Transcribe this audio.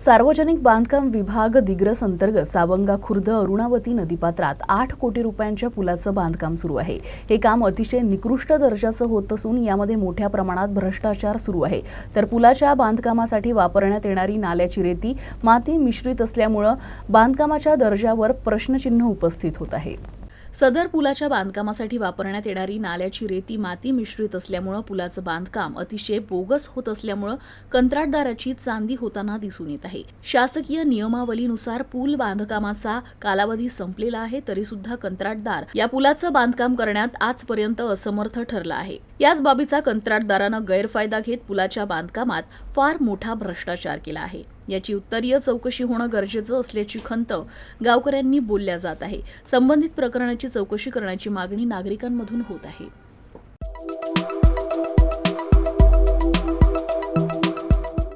सार्वजनिक बांधकाम विभाग दिग्रस अंतर्गत सावंगा खुर्द अरुणावती नदीपात्रात आठ कोटी रुपयांच्या पुलाचं बांधकाम सुरू आहे. हे काम अतिशय निकृष्ट दर्जाचं होत असून यामध्ये मोठ्या प्रमाणात भ्रष्टाचार सुरू आहे. तर पुलाच्या बांधकामासाठी वापरण्यात येणारी नाल्याची रेती माती मिश्रित असल्यामुळं बांधकामाच्या दर्जावर प्रश्नचिन्ह उपस्थित होत आहे. सदर पुलाच्या बांधकामासाठी वापरण्यात येणारी नाल्याची रेती माती मिश्रित असल्यामुळं पुलाचं बांधकाम अतिशय बोगस होत असल्यामुळं कंत्राटदाराची चांदी होताना दिसून येत आहे. शासकीय नियमावलीनुसार पूल बांधकामाचा कालावधी संपलेला आहे तरी सुद्धा कंत्राटदार या पुलाचं बांधकाम करण्यात आजपर्यंत असमर्थ ठरला आहे. याच बाबीचा कंत्राटदारानं गैरफायदा घेत पुलाच्या बांधकामात फार मोठा भ्रष्टाचार केला आहे. याची उत्तरीय चौकशी होणं गरजेचं असल्याची खंत गावकऱ्यांनी बोलल्या जात आहे. संबंधित प्रकरणाची चौकशी करण्याची मागणी नागरिकांमधून होत आहे.